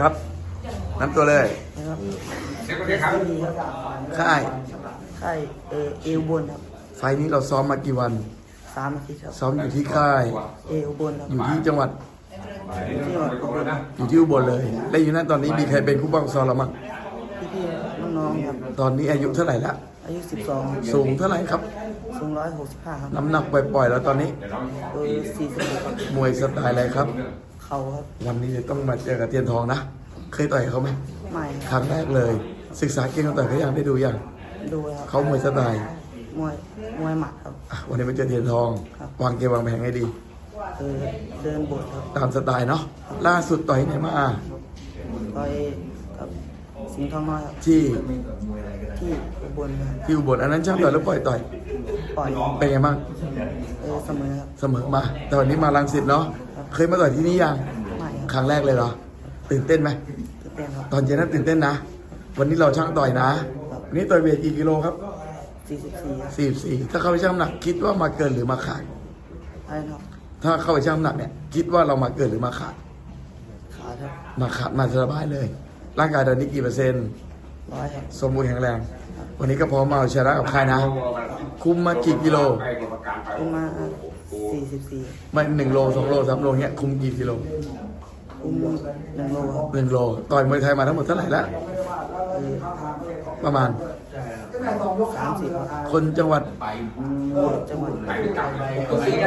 ครับน้ำตัวเลย นะครับเช็คดีครับดีครับค่าย ค่ายเออเอวบนครับไฟล์นี้เราซ้อมมากี่วัน สามอาทิตย์ครับซ้อมอยู่ที่ค่าย เอวบนครับอยู่ที่จังหวัด ที่วัดอุบลอยู่ที่อุบลเลย และอยู่นั่นตอนนี้มีใครเป็นผู้บังซ้อมเรามั้งพี่พี่ๆน้องๆครับ ตอนนี้อายุเท่าไหร่ละอายุสิบสองสูงเท่าไหร่ครับ สูงร้อยหกสิบห้าครับน้ำหนักปล่อยๆแล้วตอนนี้โดยสี่สิบหกครับมวยสไตล์อะไรครับ เข่าครับวันนี้ต้องมาเจอกับเทียนทองนะ เคยต่อยเขาไหมไม่คครับรั้งแรกเลย ศึกษาเก่งเขาต่อยเขายังได้ดูยังดูครับเขามวยสไตล์มวยมวยหมัดครับ อะวันนี้มาเจอเทียนทอง ครับ วางเกมวางแผนให้ดีเออเดินบทครับตามสไตล์เนาะล่าสุดต่อยไหนมาต่อยกับสิงห์ทองน้อยครับที่ที่อุบลครับที่อุบลอันนั้นช่างต่อยแล้วปล่อยต่อยปล่อยเป็นไงบ้างเออเสมอครับเสมอมาแต่วันนี้มาลังสิตเนาะ เคยมาต่อยที่นี่ยังไม่คครับรั้งแรกเลยเหรอ ตื่นเต้นไหมตื่นเต้นครับ ตอนเย็นนั้นตื่นเต้นนะ วันนี้เราช่างต่อยนะ วันนี้ต่อยเวทกี่กิโลครับสี่สิบสี่ครับสี่สี่ถ้าเข้าไปช่างน้ำหนักคิดว่ามาเกินหรือมาขาดอะไรนะครับถ้าเข้าไปช่างน้ำหนักเนี่ยคิดว่าเรามาเกินหรือมาขาดขาครับมาขาดมาสบายเลย ร่างกายตอนนี้กี่เปอร์เซ็นต์ร้อยครับสมบูรณ์แข็งแรง วันนี้ก็พร้อมมาเอาชนะกับใครนะ คุมมากี่กิโลประมาณ สี่สิบสี่ไม่หนึ่งโลสองโลสามโลเงี้ยคุมกี่กิโลอุ้มหนึ่งโลครับหนึ่งโลต่อยมวยไทยมาทั้งหมดเท่าไหร่แล้วเออประมาณ สามสิบครับคนจังหวัดจังหวัด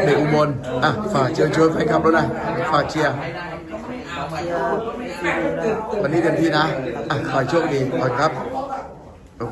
เด็กอุบลอะฝากเชิญชวนแฟนคลับแล้วนะฝากเชียร์เชียร์ซีดีได้วันนี้เต็มที่นะอะขอให้โชคดีขอบคุณครับ